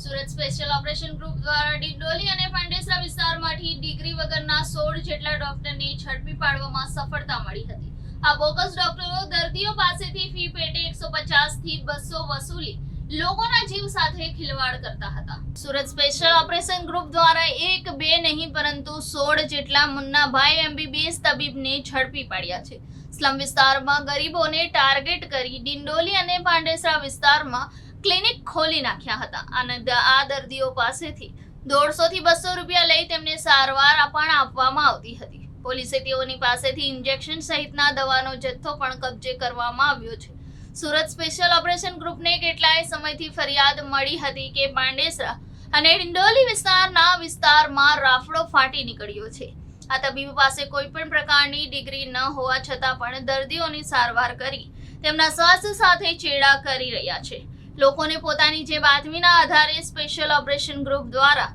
Surat special operation group દ્વારા ડિંડોલી અને પાંડેસરા વિસ્તારમાંથી ડિગ્રી વગરના સોળ જેટલા ડોક્ટરને ઝડપી પાડવામાં સફળતા મળી હતી. આ બોગસ ડોક્ટરો દર્દીઓ પાસેથી ફી પેટે એકસો પચાસથી બસો વસૂલી લોકોના જીવ સાથે ખિલવાડ કરતા હતા. સુરત સ્પેશિયલ ઓપરેશન ગ્રુપ દ્વારા એક બે નહીં પરંતુ સોળ જેટલા મુન્નાભાઈ એમબીબીએસ તબીબને ઝડપી પાડ્યા છે. સ્લમ વિસ્તારમાં ગરીબોને ટાર્ગેટ કરી ડિંડોલી અને પાંડેસરા વિસ્તારમાં ક્લિનિક ખોલી નાખ્યા હતા અને આ દર્દીઓ પાસેથી દોઢસો થી બસો રૂપિયા લઈ તેમને સારવાર પણ આપવામાં આવતી હતી. પોલીસે તેઓની પાસેથી ઇન્જેક્શન સહિતના દવાનો જથ્થો પણ કબજે કરવામાં આવ્યો છે. સુરત સ્પેશિયલ ઓપરેશન ગ્રુપને કેટલાય સમયથી ફરિયાદ મળી હતી કે પાંડેસરા અને ડિંડોલી વિસ્તારના વિસ્તારમાં રાફડો ફાટી નીકળ્યો છે. આ તબીબ પાસે કોઈ પણ પ્રકારની ડિગ્રી ન હોવા છતાં પણ દર્દીઓની સારવાર કરી તેમના સ્વાસ્થ્ય સાથે ચેડા કરી રહ્યા છે. લોકોને પોતાની જે બાતમીના આધારે સ્પેશિયલ ઓપરેશન ગ્રુપ દ્વારા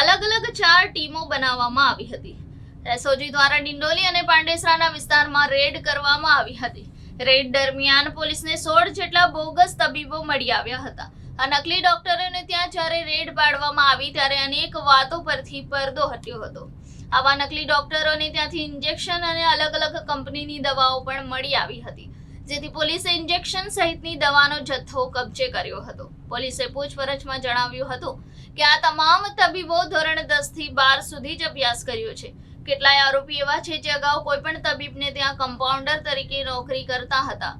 અલગ અલગ ચાર ટીમો બનાવવામાં આવી હતી. એસઓજી દ્વારા ડિંડોલી અને પાંડેસરાના વિસ્તારમાં રેડ કરવામાં આવી હતી. રેડ દરમિયાન પોલીસને સોળ જેટલા બોગસ તબીબો મળી આવ્યા હતા. આ નકલી ડોક્ટરોને ત્યાં જ્યારે રેડ પાડવામાં આવી ત્યારે અનેક વાતો પરથી પડદો હટ્યો હતો. આવા નકલી ડોક્ટરોને ત્યાંથી ઇન્જેક્શન અને અલગ અલગ કંપનીની દવાઓ પણ મળી આવી હતી. જેથી પોલીસે ઇન્જેક્શન સહિતની દવાનો જથ્થો કબજે કર્યો હતો. પોલીસે પૂછપરછમાં જણાવ્યું હતું કે આ તમામ તબીબો ધોરણ દસથી બાર સુધી જ અભ્યાસ કર્યો છે. કેટલાય આરોપી એવા છે જે અગાઉ કોઈ પણ તબીબને ત્યાં કમ્પાઉન્ડર તરીકે નોકરી કરતા હતા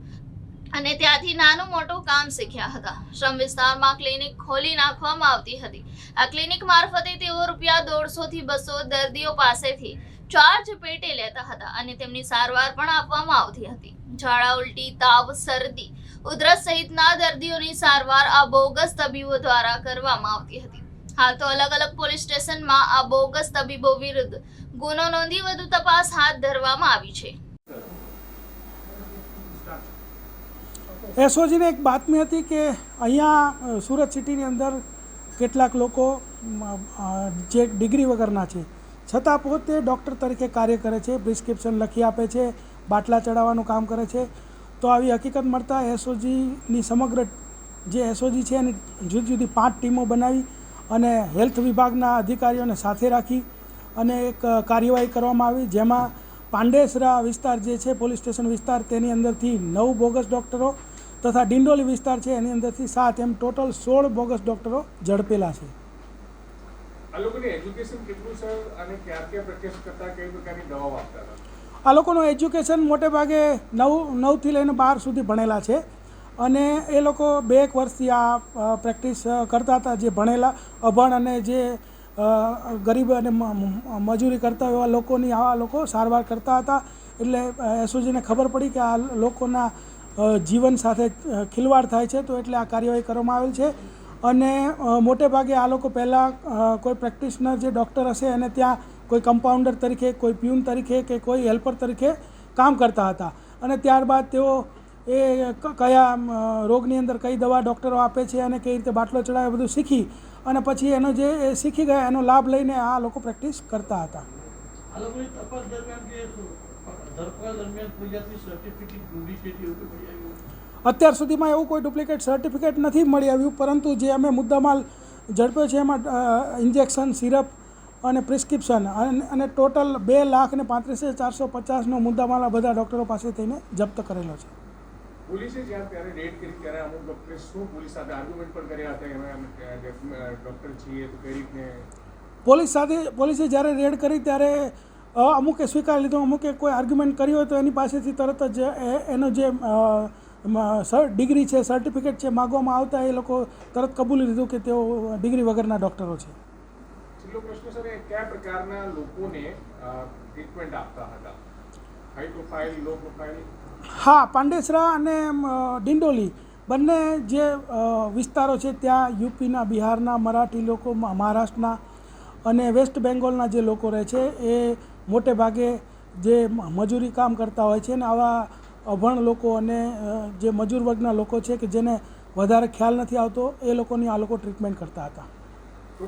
અને ત્યાંથી નાનું મોટું કામ શીખ્યા હતા. શ્રમ વિસ્તારમાં ક્લિનિક ખોલી નાખવામાં આવતી હતી. આ ક્લિનિક મારફતે તેઓ રૂપિયા દોઢસો થી બસો દર્દીઓ પાસેથી ચાર્જ પેટે લેતા હતા અને તેમની સારવાર પણ આપવામાં આવતી હતી. ઝાડા ઉલટી, તાવ, શરદી, ઉધરસ સહિતના દર્દીઓની સારવાર આ બોગસ તબીબો દ્વારા કરવામાં આવતી હતી. હાલ તો અલગ અલગ પોલીસ સ્ટેશનમાં આ બોગસ તબીબો વિરુદ્ધ ગુનો નોંધી વધુ તપાસ હાથ ધરવામાં આવી છે. એસઓજીને એક બાતમી હતી કે અહીંયા સુરત સિટીની અંદર કેટલાક લોકો જે ડિગ્રી વગરના છે. છતાં પોતે ડૉક્ટર તરીકે કાર્ય કરે છે, પ્રિસ્ક્રિપ્શન લખી આપે છે બાટલા ચડાવવાનું કામ કરે છે. તો આવી હકીકત મળતા એસઓજીની સમગ્ર જે એસઓજી છે એની જુદી જુદી પાંચ ટીમો બનાવી અને હેલ્થ વિભાગના અધિકારીઓને સાથે રાખી અને એક કાર્યવાહી કરવામાં આવી. જેમાં પાંડેસરા વિસ્તાર જે છે, પોલીસ સ્ટેશન વિસ્તાર, તેની અંદરથી નવ બોગસ ડૉક્ટરો તથા ડિંડોલી વિસ્તાર છે, એની અંદરથી સાત. એમ ટોટલ સોળ બોગસ ડૉક્ટરો ઝડપેલા છે. એજ્યુકેશન કેટલું, સર? અને ક્યાં ક્યાં પ્રેક્ટિસ કરતા, કઈ પ્રકારની દવાઓ આપતા આ લોકોનું એજ્યુકેશન મોટે ભાગે નવ નવથી લઈને બાર સુધી ભણેલા છે. અને એ લોકો બે એક વર્ષથી આ પ્રેક્ટિસ કરતા હતા જે ભણેલા, અભણ અને જે ગરીબ અને મજૂરી કરતા હોય એવા લોકોની આવા લોકો સારવાર કરતા હતા. એટલે એસઓજીને ખબર પડી કે આ લોકોના જીવન સાથે ખિલવાડ થાય છે. તો એટલે આ કાર્યવાહી કરવામાં આવેલ છે. અને મોટે ભાગે આ લોકો પહેલાં કોઈ પ્રેક્ટિશનર જે ડૉક્ટર હશે એને ત્યાં કોઈ કમ્પાઉન્ડર તરીકે કોઈ પ્યુન તરીકે કે કોઈ હેલ્પર તરીકે કામ કરતા હતા. અને ત્યારબાદ તેઓ એ કયા રોગની અંદર કઈ દવા ડૉક્ટરો આપે છે અને કઈ રીતે બાટલો ચડાવે બધું શીખી અને પછી એનો જે એ શીખી ગયા એનો લાભ લઈને આ લોકો પ્રેક્ટિસ કરતા હતા. અત્યાર સુધીમાં એવું કોઈ ડુપ્લિકેટ સર્ટિફિકેટ નથી મળી આવ્યું પરંતુ જે અમે મુદ્દામાલ ઝડપ્યો છે એમાં ઇન્જેક્શન સિરપ અને પ્રિસ્ક્રિપ્શન અને ટોટલ બે લાખ ને પાંત્રીસ હજાર ચારસો પચાસનો મુદ્દામાલ આ બધા ડૉક્ટરો પાસે થઈને જપ્ત કરેલો છે. પોલીસે જ્યારે ત્યારે રેડ કરી ત્યારે અમુક ડોક્ટરે શું પોલીસ સાથે આર્ગ્યુમેન્ટ પણ કર્યા હતા? એમાં છીએ તો કઈ રીતને? પોલીસ સાથે પોલીસે જ્યારે રેડ કરી ત્યારે અમુકે સ્વીકાર લીધો અમુકે કોઈ આર્ગ્યુમેન્ટ કર્યો હોય તો એની પાસેથી તરત જ એ- એનો જે સર ડિગ્રી છે સર્ટિફિકેટ છે માગવામાં આવતા એ લોકો તરત કબૂલી લીધું કે તેઓ ડિગ્રી વગરના ડૉક્ટરો છે. છેલ્લો પ્રશ્ન સર એ કયા પ્રકારના લોકોને ટ્રીટમેન્ટ આપતા હતા? હાઈ પ્રોફાઇલ લો પ્રોફાઇલ હા, પાંડેસરા અને ડિંડોલી બંને જે વિસ્તારો છે, ત્યાં યુપીના, બિહારના, મરાઠી લોકો મહારાષ્ટ્રના અને વેસ્ટ બેંગોલના જે લોકો રહે છે, એ મોટે ભાગે જે મજૂરી કામ કરતા હોય છે ને, આવા અભણ લોકો અને જે મજૂર વર્ગના લોકો છે કે જેને વધારે ખ્યાલ નથી આવતો, એ લોકોની આ લોકો ટ્રીટમેન્ટ કરતા હતા.